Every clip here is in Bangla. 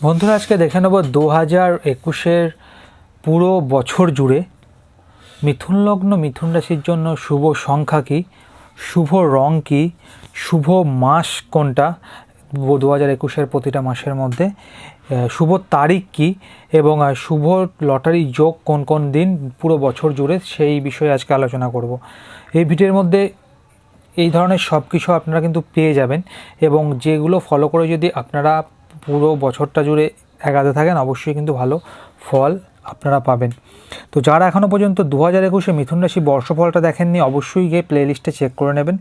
বন্ধুরা, আজকে দেখে নেব দু হাজার একুশের পুরো বছর জুড়ে মিথুন লগ্ন মিথুন রাশির জন্য শুভ সংখ্যা কী, শুভ রং কী, শুভ মাস কোনটা, দু হাজার একুশের প্রতিটা মাসের মধ্যে শুভ তারিখ কী এবং শুভ লটারি যোগ কোন কোন দিন পুরো বছর জুড়ে সেই বিষয়ে আজকে আলোচনা করব। এই ভিডিওর মধ্যে এই ধরনের সব কিছু আপনারা কিন্তু পেয়ে যাবেন এবং যেগুলো ফলো করে যদি আপনারা পুরো বছরটা জুড়ে একাতে থাকেন অবশ্যই কিন্তু ভালো ফল। আপনারা পাবেন। তো যারা এখনও পর্যন্ত দু হাজার একুশে মিথুন রাশি বর্ষফলটা দেখেননি, অবশ্যই গিয়ে প্লেলিস্টে চেক করে নেবেন।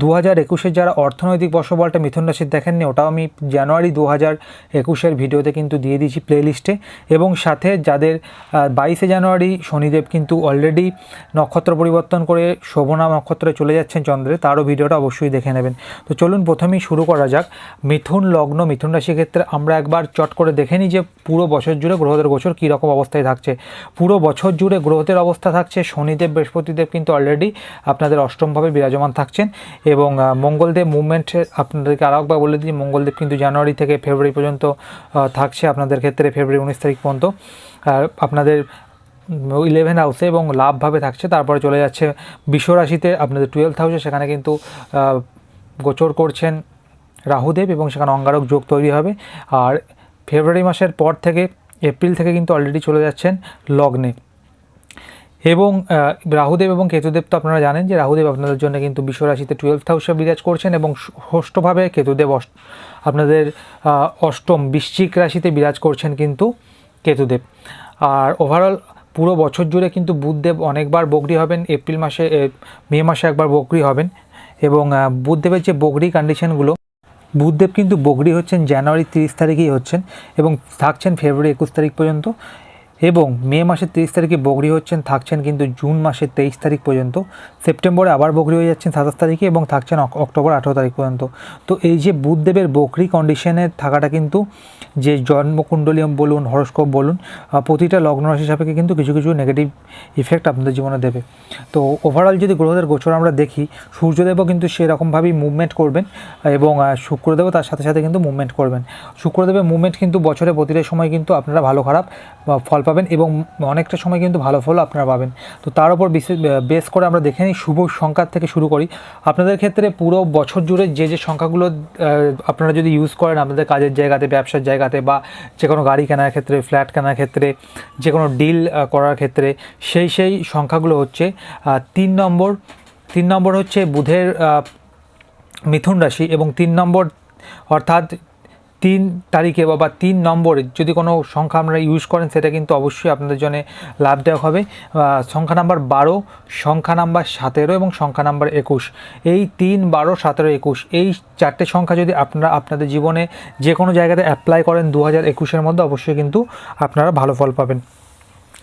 দু হাজার একুশের যারা অর্থনৈতিক বর্ষফলটা মিথুন রাশির দেখেননি, ওটাও আমি জানুয়ারি দু হাজার একুশের ভিডিওতে কিন্তু দিয়ে দিয়েছি প্লেলিস্টে এবং সাথে যাদের বাইশে জানুয়ারি শনিদেব কিন্তু অলরেডি নক্ষত্র পরিবর্তন করে শোভনা নক্ষত্রে চলে যাচ্ছেন চন্দ্রে, তারও ভিডিওটা অবশ্যই দেখে নেবেন। তো চলুন প্রথমেই শুরু করা যাক। মিথুন লগ্ন, মিথুন রাশির ক্ষেত্রে আমরা একবার চট করে দেখে নিই যে পুরো বছর জুড়ে গ্রহদের গোচর কী রকম অবস্থায় থাকছে পুরো বছর জুড়ে গ্রহদের অবস্থা থাকছে। শনিদেব, বৃহস্পতিদেব কিন্তু অলরেডি আপনাদের অষ্টমভাবে বিরাজমান থাকছেন এবং মঙ্গলদেব মুভমেন্ট আপনাদেরকে আরও একবার বলে দিই, মঙ্গলদেব কিন্তু জানুয়ারি থেকে ফেব্রুয়ারি পর্যন্ত থাকছে আপনাদের ক্ষেত্রে ফেব্রুয়ারি উনিশ তারিখ পর্যন্ত। আর আপনাদের ইলেভেন হাউসে এবং লাভভাবে থাকছে। তারপরে চলে যাচ্ছে বিশ্ব রাশিতে আপনাদের টুয়েলভ হাউসে সেখানে কিন্তু গোচর করছেন রাহুদেব এবং সেখানে অঙ্গারক যোগ তৈরি হবে। আর ফেব্রুয়ারি মাসের পর থেকে এপ্রিল থেকে কিন্তু অলরেডি চলে যাচ্ছেন লগ্নে। এবং রাহুদেব এবং কেতুদেব তো আপনারা জানেন যে রাহুদেব আপনাদের জন্য কিন্তু বিশ্ব রাশিতে টুয়েলভ হাউসে বিরাজ করছেন এবং ষষ্ঠভাবে কেতুদেব আপনাদের অষ্টম বৃশ্চিক রাশিতে বিরাজ করছেন কিন্তু কেতুদেব। আর ওভারঅল পুরো বছর জুড়ে কিন্তু বুধদেব অনেকবার বকরি হবেন, এপ্রিল মাসে মে মাসে একবার বকরি হবেন এবং বুধদেবের যে বগরি কন্ডিশনগুলো বুধদেব কিন্তু বগরি হচ্ছেন জানুয়ারি তিরিশ তারিখেই হচ্ছেন এবং থাকছেন ফেব্রুয়ারি একুশ তারিখ পর্যন্ত। এবং মে মাসের তেইশ তারিখে বগরি হচ্ছেন, থাকছেন কিন্তু জুন মাসের তেইশ তারিখ পর্যন্ত। সেপ্টেম্বরে আবার বকরি হয়ে যাচ্ছেন সাতাশ তারিখে এবং থাকছেন অক- অক্টোবর আঠেরো তারিখ পর্যন্ত। তো এই যে বুধদেবের বকরি কন্ডিশনে থাকাটা কিন্তু যে জন্মকুণ্ডলিয়ম বলুন, হরস্কোপ বলুন প্রতিটা লগ্ন রাশি সাপেক্ষে কিন্তু কিছু কিছু নেগেটিভ ইফেক্ট আপনাদের জীবনে দেবে। তো ওভারঅল যদি গ্রহদের গোচর আমরা দেখি, সূর্যদেবও কিন্তু সেরকমভাবেই মুভমেন্ট করবেন এবং শুক্রদেবও তার সাথে সাথে কিন্তু মুভমেন্ট করবেন। শুক্রদেবের মুভমেন্ট কিন্তু বছরে প্রতিটা সময় কিন্তু আপনারা ভালো খারাপ ফল পাবেন এবং অনেকটা সময় কিন্তু ভালো ফল আপনারা পাবেন। তো তার উপর বেস করে আমরা দেখে নিই শুভ সংখ্যার থেকে শুরু করি। আপনাদের ক্ষেত্রে পুরো বছর জুড়ে যে যে সংখ্যাগুলো আপনারা যদি ইউজ করেন আপনাদের কাজের জায়গাতে, ব্যবসার জায়গাতে বা যে কোনো গাড়ি কেনার ক্ষেত্রে ফ্ল্যাট কেনার ক্ষেত্রে যে কোনো ডিল করার ক্ষেত্রে, সেই সেই সংখ্যাগুলো হচ্ছে তিন নম্বর তিন নম্বর হচ্ছে বুধের মিথুন রাশি এবং তিন নম্বর অর্থাৎ তিন তারিখে বা তিন নম্বরে যদি কোনো সংখ্যা আপনারা ইউজ করেন, সেটা কিন্তু অবশ্যই আপনাদের জন্য লাভদায়ক হবে। সংখ্যা নাম্বার বারো, সংখ্যা নাম্বার সতেরো এবং সংখ্যা নাম্বার একুশ। এই তিন, বারো, সতেরো, একুশ, এই চারটে সংখ্যা যদি আপনারা আপনাদের জীবনে যে কোনো জায়গাতে অ্যাপ্লাই করেন দু হাজার একুশের মধ্যে, অবশ্যই কিন্তু আপনারা ভালো ফল পাবেন।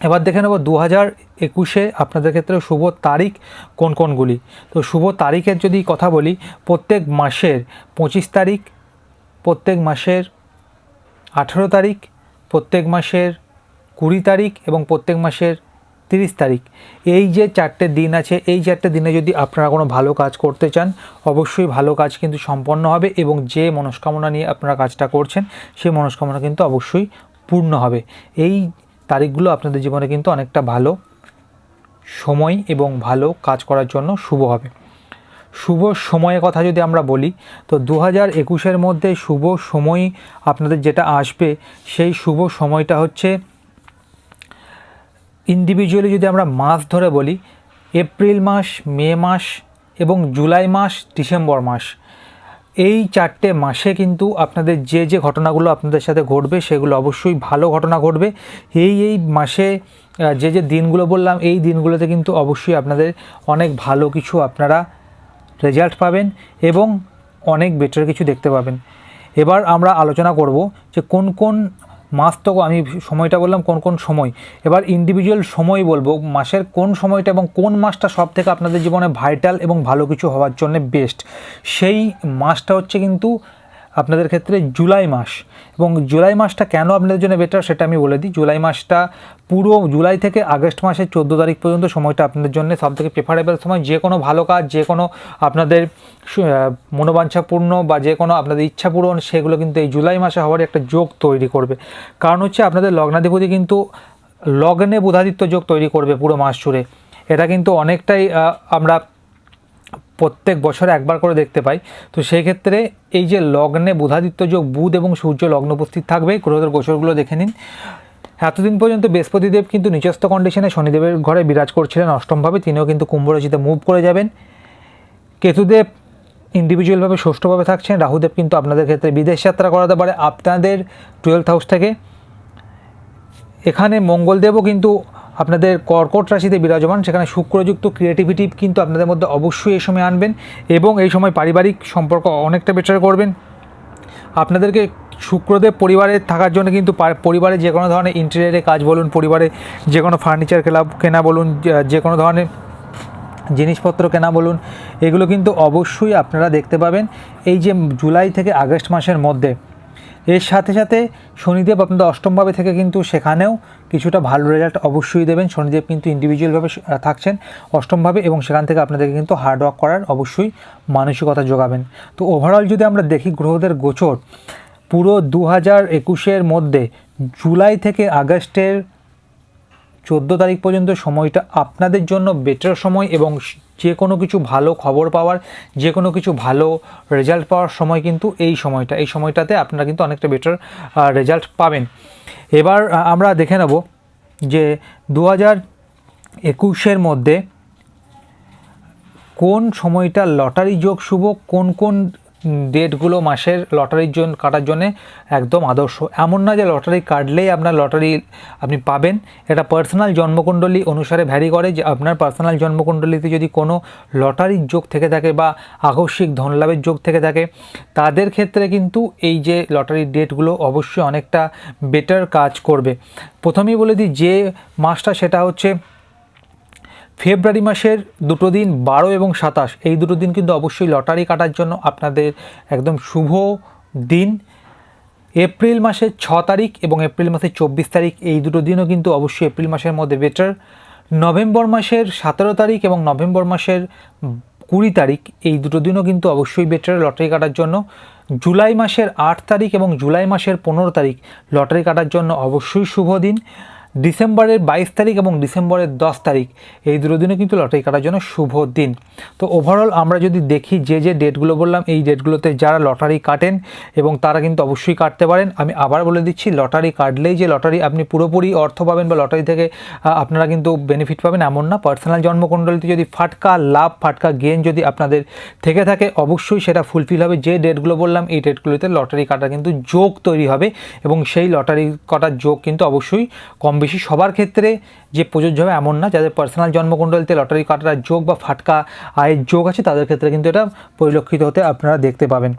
এবার দেখে নেব দু হাজার একুশে আপনাদের ক্ষেত্রে শুভ তারিখ কোন কোনগুলি। তো শুভ তারিখের যদি কথা বলি, প্রত্যেক মাসের পঁচিশ তারিখ প্রত্যেক মাসের আঠেরো তারিখ, প্রত্যেক মাসের কুড়ি তারিখ এবং প্রত্যেক মাসের তিরিশ তারিখ। এই যে চারটে দিন আছে, এই চারটে দিনে যদি আপনারা কোনো ভালো কাজ করতে চান, অবশ্যই ভালো কাজ কিন্তু সম্পন্ন হবে এবং যে মনস্কামনা নিয়ে আপনারা কাজটা করছেন সেই মনস্কামনা কিন্তু অবশ্যই পূর্ণ হবে। এই তারিখগুলো আপনাদের জীবনে কিন্তু অনেকটা ভালো সময় এবং ভালো কাজ করার জন্য শুভ হবে। শুভ সময়ের কথা যদি আমরা বলি, তো দু হাজার একুশের মধ্যে শুভ সময় আপনাদের যেটা আসবে, সেই শুভ সময়টা হচ্ছে ইন্ডিভিজুয়ালি যদি আমরা মাস ধরে বলি, এপ্রিল মাস, মে মাস এবং জুলাই মাস, ডিসেম্বর মাস, এই চারটে মাসে কিন্তু আপনাদের যে যে ঘটনাগুলো আপনাদের সাথে ঘটবে, সেগুলো অবশ্যই ভালো ঘটনা ঘটবে। এই এই মাসে যে যে দিনগুলো বললাম, এই দিনগুলোতে কিন্তু অবশ্যই আপনাদের অনেক ভালো কিছু আপনারা রেজাল্ট পাবেন এবং অনেক বেটার কিছু দেখতে পাবেন। এবার আমরা আলোচনা করব যে কোন কোন মাস তো আমি সময়টা বললাম, কোন কোন সময়। এবার ইন্ডিভিজুয়াল সময় বলব, মাসের কোন সময়টা এবং কোন মাসটা সব থেকে আপনাদের জীবনে ভাইটাল এবং ভালো কিছু হওয়ার জন্য বেস্ট সেই মাসটা হচ্ছে কিন্তু আপনাদের ক্ষেত্রে জুলাই মাস। এবং জুলাই মাসটা কেন আপনাদের জন্য বেটার সেটা আমি বলে দিই। জুলাই মাসটা পুরো জুলাই থেকে আগস্ট মাসের চোদ্দ তারিখ পর্যন্ত সময়টা আপনাদের জন্য সবথেকে প্রেফারেবল সময়। যে কোনো ভালো কাজ, যে কোনো আপনাদের মনোবাঞ্ছাপূর্ণ বা যে কোনো আপনাদের ইচ্ছা পূরণ, সেগুলো কিন্তু এই জুলাই মাসে হওয়ার একটা যোগ তৈরি করবে। কারণ হচ্ছে আপনাদের লগ্নাধিপতি কিন্তু লগ্নে বুধাদিত্য যোগ তৈরি করবে পুরো মাস জুড়ে। এটা কিন্তু অনেকটাই আমরা প্রত্যেক বছরে একবার করে দেখতে পাই। তো সেই ক্ষেত্রে এই যে লগ্নে বুধাদিত্য যোগ বুধ এবং সূর্য লগ্ন উপস্থিত থাকবে, গ্রহদের গোচরগুলো দেখে নিন। এতদিন পর্যন্ত বৃহস্পতিদেব কিন্তু নিচস্থ কন্ডিশনে শনিদেবের ঘরে বিরাজ করছিলেন অষ্টমভাবে, তিনিও কিন্তু কুম্ভ রাশিতে মুভ করে যাবেন। কেতুদেব ইন্ডিভিজুয়ালভাবে ষষ্ঠভাবে থাকছেন, রাহুদেব কিন্তু আপনাদের ক্ষেত্রে বিদেশ যাত্রা করাতে পারে আপনাদের টুয়েলথ হাউস থেকে। এখানে মঙ্গলদেবও কিন্তু আপনাদের কর্কট রাশিতে বিরাজমান, সেখানে শুক্রযুক্ত ক্রিয়েটিভিটি কিন্তু আপনাদের মধ্যে অবশ্যই এই সময় আনবেন এবং এই সময় পারিবারিক সম্পর্ক অনেকটা বেটার করবেন। আপনাদেরকে শুক্রদেব পরিবারে থাকার জন্য কিন্তু পরিবারে যে কোনো ধরনের ইন্টেরিয়ারে কাজ বলুন, পরিবারে যে কোনো ফার্নিচার কেনা কেনা বলুন, যে- যে কোনো ধরনের জিনিসপত্র কেনা বলুন, এগুলো কিন্তু অবশ্যই আপনারা দেখতে পাবেন। এই যে জুলাই থেকে আগস্ট মাসের মধ্যে এর সাথে সাথে শনিদেব আপনাদের অষ্টমভাবে থেকে কিন্তু সেখানেও কিছুটা ভালো রেজাল্ট অবশ্যই দেবেন। শনিদেব কিন্তু ইন্ডিভিজুয়ালভাবে থাকছেন অষ্টমভাবে এবং সেখান থেকে আপনাদেরকে কিন্তু হার্ডওয়ার্ক করার অবশ্যই মানসিকতা যোগাবেন। তো ওভারঅল যদি আমরা দেখি গ্রহদের গোচর, পুরো দু হাজার একুশের মধ্যে জুলাই থেকে আগস্টের চোদ্দ তারিখ পর্যন্ত সময়টা আপনাদের জন্য বেটার সময় এবং যে কোনো কিছু ভালো খবর পাওয়ার, যে কোনো কিছু ভালো রেজাল্ট পাওয়ার সময় কিন্তু এই সময়টা, এই সময়টাতে আপনারা কিন্তু অনেকটা বেটার রেজাল্ট পাবেন। এবার আমরা দেখে নেব যে দু হাজার একুশের মধ্যে কোন সময়টা লটারি যোগ শুভ, কোন কোন ডেটগুলো মাসের লটারির জন্য কাটার জন্য একদম আদর্শ। এমন না যে লটারি কাটলেই আপনার লটারি আপনি পাবেন। এটা পার্সোনাল জন্মকুণ্ডলী অনুসারে ভ্যারি করে যে আপনার পার্সোনাল জন্মকুণ্ডলীতে যদি কোনো লটারির যোগ থেকে থাকে বা আকস্মিক ধনলাভের যোগ থেকে থাকে, তাদের ক্ষেত্রে কিন্তু এই যে লটারির ডেটগুলো অবশ্যই অনেকটা বেটার কাজ করবে। প্রথমেই বলে দিই, যে মাসটা সেটা হচ্ছে ফেব্রুয়ারি মাসের দুটো দিন, বারো এবং সাতাশ, এই দুটো দিন কিন্তু অবশ্যই লটারি কাটার জন্য আপনাদের একদম শুভ দিন। এপ্রিল মাসের ছ তারিখ এবং এপ্রিল মাসের চব্বিশ তারিখ, এই দুটো দিনও কিন্তু অবশ্যই এপ্রিল মাসের মধ্যে বেটার। নভেম্বর মাসের সতেরো তারিখ এবং নভেম্বর মাসের কুড়ি তারিখ, এই দুটো দিনও কিন্তু অবশ্যই বেটার লটারি কাটার জন্য। জুলাই মাসের আট তারিখ এবং জুলাই মাসের পনেরো তারিখ, লটারি কাটার জন্য অবশ্যই শুভ দিন। ডিসেম্বরের বাইশ তারিখ এবং ডিসেম্বরের দশ তারিখ, এই দুটো দিনে কিন্তু লটারি কাটার জন্য শুভ দিন। তো ওভারঅল আমরা যদি দেখি যে যে ডেটগুলো বললাম, এই ডেটগুলোতে যারা লটারি কাটেন এবং তারা কিন্তু অবশ্যই কাটতে পারেন। আমি আবার বলে দিচ্ছি, লটারি কাটলেই যে লটারি আপনি পুরোপুরি অর্থ পাবেন বা লটারি থেকে আপনারা কিন্তু বেনিফিট পাবেন এমন না। পার্সোনাল জন্মকুণ্ডলিতে যদি ফাটকা লাভ, ফাটকা গেন যদি আপনাদের থেকে থাকে, অবশ্যই সেটা ফুলফিল হবে। যে ডেটগুলো বললাম, এই ডেটগুলোতে লটারি কাটার কিন্তু যোগ তৈরি হবে এবং সেই লটারি কাটার যোগ কিন্তু অবশ্যই কম বেশি সবার ক্ষেত্রে যে প্রযোজ্য হবে এমন না। যাদের পার্সোনাল জন্মকুণ্ডলিতে লটারি কাটার যোগ বা ফাটকা আয়ের যোগ আছে, তাদের ক্ষেত্রে কিন্তু এটা পরিলক্ষিত হতে আপনারা দেখতে পাবেন।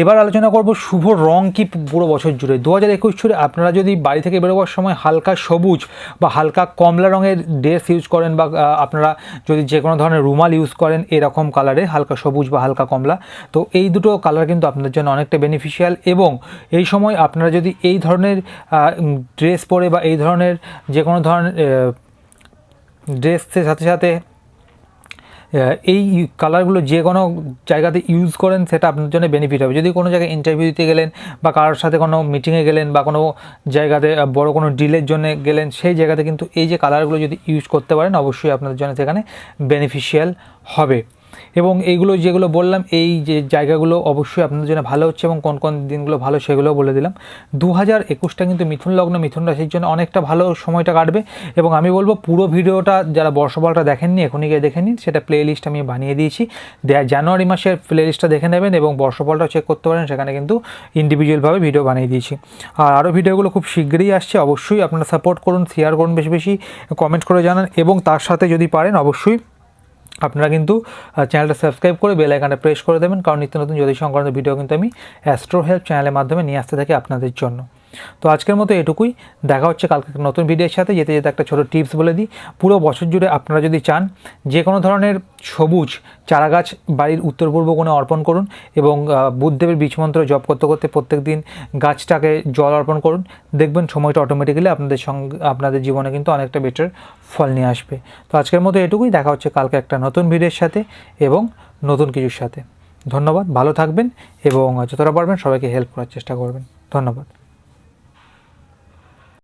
এবার আলোচনা করব শুভ রং কি পুরো বছর জুড়ে। দু হাজার একুশ জুড়ে আপনারা যদি বাড়ি থেকে বেরোবার সময় হালকা সবুজ বা হালকা কমলা রঙের ড্রেস ইউজ করেন বা আপনারা যদি যে কোনো ধরনের রুমাল ইউজ করেন এরকম কালারে হালকা সবুজ বা হালকা কমলা, তো এই দুটো কালার কিন্তু আপনাদের জন্য অনেকটা বেনিফিশিয়াল এবং এই সময় আপনারা যদি এই ধরনের ড্রেস পরে বা এই ধরনের যে কোনো ধরনের ড্রেসের সাথে সাথে এই কালারগুলো যে কোনো জায়গাতে ইউজ করেন, সেটা আপনার জন্য বেনিফিট হবে। যদি কোনো জায়গায় ইন্টারভিউ দিতে গেলেন বা কারোর সাথে কোনো মিটিংয়ে গেলেন বা কোনো জায়গাতে বড় কোনো ডিলের জন্য গেলেন, সেই জায়গাতে কিন্তু এই যে কালারগুলো যদি ইউজ করতে পারেন, অবশ্যই আপনাদের জন্য সেখানে বেনিফিশিয়াল হবে। এবং এইগুলো যেগুলো বললাম, এই যে জায়গাগুলো অবশ্যই আপনাদের জন্য ভালো হচ্ছে এবং কোন কোন দিনগুলো ভালো সেগুলোও বলে দিলাম। দু হাজার একুশটা কিন্তু মিথুন লগ্ন মিথুন রাশির জন্য অনেকটা ভালো সময়টা কাটবে এবং আমি বলব পুরো ভিডিওটা যারা বর্ষফলটা দেখেননি, এখনই গিয়ে দেখে নিন। সেটা প্লে লিস্ট আমি বানিয়ে দিয়েছি। জানুয়ারি মাসের প্লে লিস্টটা দেখে নেবেন এবং বর্ষফলটাও চেক করতে পারেন, সেখানে কিন্তু ইন্ডিভিজুয়ালভাবে ভিডিও বানিয়ে দিয়েছি। আর আরও ভিডিওগুলো খুব শীঘ্রই আসছে, অবশ্যই আপনারা সাপোর্ট করুন শেয়ার করুন বেশি বেশি কমেন্ট করে জানান এবং তার সাথে যদি পারেন অবশ্যই আপনারা কিন্তু চ্যানেলটা সাবস্ক্রাইব করে বেল আইকনটা প্রেস করে দেবেন, কারণ নিত্য নতুন জ্যোতিষ সংক্রান্ত ভিডিও কিন্তু আমি অ্যাস্ট্রো হেল্প চ্যানেলের মাধ্যমে নিয়ে আসতে থাকি আপনাদের জন্য। তো আজকের মতো এটুকুই। দেখা হচ্ছে কালকে নতুন ভিডিওর সাথে। যেতে যেতে একটা ছোটো টিপস বলে দিই। পুরো বছর জুড়ে আপনারা যদি চান, যে কোনো ধরনের সবুজ চারাগাছ বাড়ির উত্তর পূর্ব কোণে অর্পণ করুন এবং বুদ্ধদেবের বীজমন্ত্র জপ করতে করতে প্রত্যেক দিন গাছটাকে জল অর্পণ করুন। দেখবেন সময়টা অটোমেটিক্যালি আপনাদের সঙ্গে, আপনাদের জীবনে কিন্তু অনেকটা বেটার ফল নিয়ে আসবে। তো আজকের মতো এটুকুই। দেখা হচ্ছে কালকে একটা নতুন ভিডিওর সাথে এবং নতুন কিছুর সাথে। ধন্যবাদ। ভালো থাকবেন এবং যতটা পারবেন সবাইকে হেল্প করার চেষ্টা করবেন। ধন্যবাদ।